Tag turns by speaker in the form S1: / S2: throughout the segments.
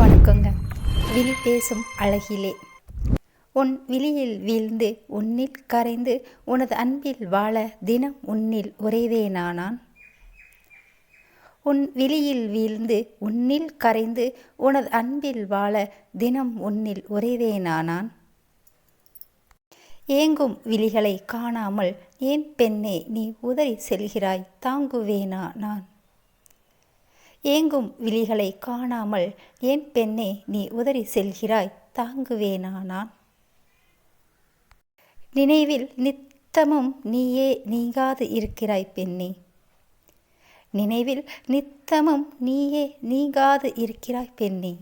S1: வணக்கங்க. விழி பேசும் அழகிலே. உன் விழியில் வீழ்ந்து உன்னில் கரைந்து உனது அன்பில் வாழ தினம் உன்னில் உறைவேனானான் உன் விழியில் வீழ்ந்து உன்னில் கரைந்து உனது அன்பில் வாழ தினம் உன்னில் உறைவேனானான் ஏங்கும் விழிகளை காணாமல் ஏன் பெண்ணே நீ உதறி செல்கிறாய்? தாங்குவேனா நான்? ஏங்கும் விழிகளை காணாமல் ஏன் பெண்ணே நீ உதறி செல்கிறாய்? தாங்குவேனா நான் நினைவில் நித்தமும் நீயே நீங்காது இருக்கிறாய் பெண்ணே. நினைவில் நித்தமும் நீயே நீங்காது இருக்கிறாய் பெண்ணே.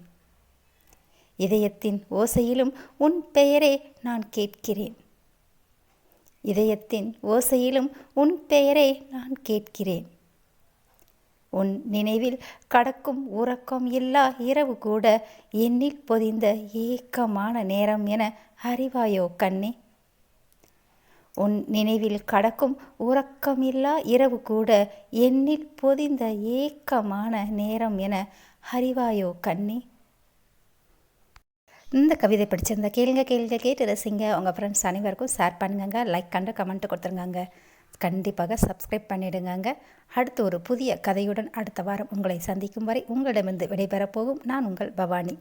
S1: இதயத்தின் ஓசையிலும் உன் பெயரே நான் கேட்கிறேன். இதயத்தின் ஓசையிலும் உன் பெயரே நான் கேட்கிறேன். உன் நினைவில் கடக்கும் உறக்கம் இல்லா இரவு கூட என்னில் பொதிந்த ஏக்கமான நேரம் என அறிவாயோ கண்ணே? உன் நினைவில் கடக்கும் உறக்கமில்லா இரவு கூட என்னில் பொதிந்த ஏக்கமான நேரம் என அறிவாயோ கண்ணே? இந்த கவிதை பிடிச்சிருந்தா கேளுங்க கேளுங்க கேட்டு ரசிங்க. உங்கள் ஃப்ரெண்ட்ஸ் அனைவருக்கும் ஷேர் பண்ணுங்க லைக் கண்டு கமெண்ட் கொடுத்துருங்க கண்டிப்பாக சப்ஸ்கிரைப் பண்ணிடுங்க அடுத்து ஒரு புதிய கதையுடன் அடுத்த வாரம் உங்களை சந்திக்கும் வரை உங்களிடமிருந்து விடைபெறப் போகும். நான் உங்கள் பவானி.